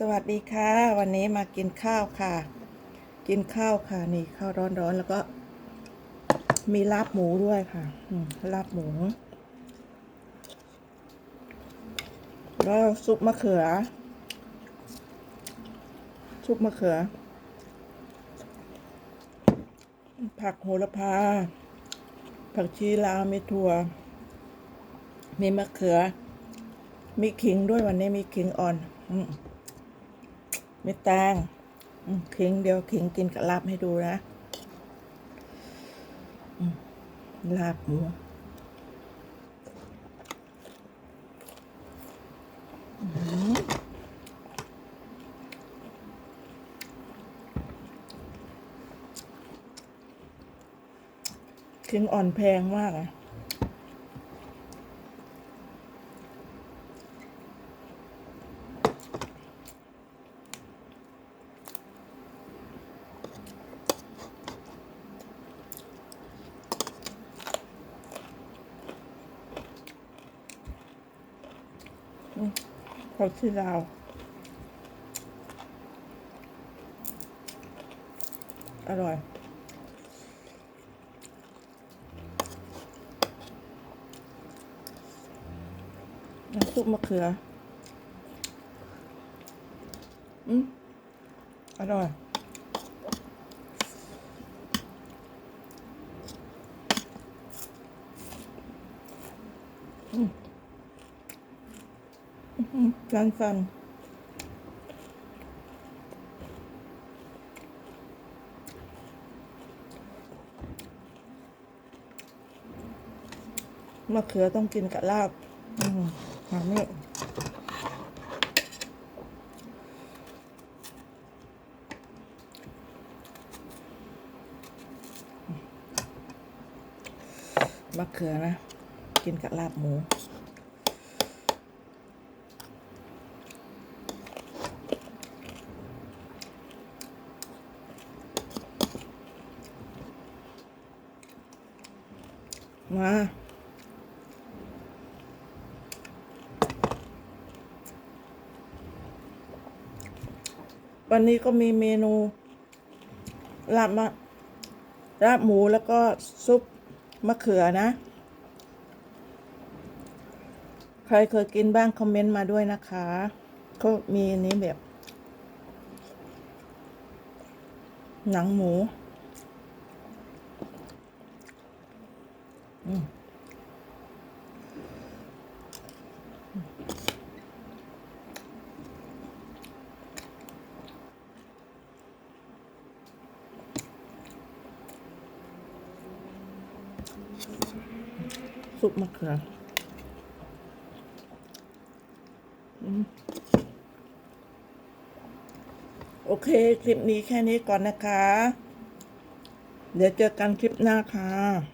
สวัสดีค่ะ วันนี้มากินข้าวค่ะ กินข้าวค่ะ นี่ข้าวร้อนๆแล้วก็ มีลาบหมูด้วยค่ะลาบหมู แล้วซุปมะเขือ ซุปมะเขือ ผักโหระพา ผักชีลาวมีถั่ว มีมะเขือ มีขิงด้วยวันนี้มีขิงอ่อน อืม มีแตงขิงเดียวขิงกินกับลาบให้ดูนะลาบหมูขิงอ่อนแพงมากอะ ผักชีลาวอร่อยน้ำซุปมะเขือ อืมอร่อยอืม อื้อหือร้านฟันมะเขือต้องกินกับลาบอืมหาไม่มะเขือนะ กินกับลาบหมู มาวันนี้ก็มีเมนูลาบมะลาบหมูแล้วก็ซุปมะเขือนะ ใครเคยกินบ้าง คอมเมนต์มาด้วยนะคะก็มีนี้แบบ หนังหมู อืม ซุปมะเขืออืมโอเค คลิปนี้แค่นี้ก่อนนะคะ เดี๋ยวเจอกันคลิปหน้าค่ะ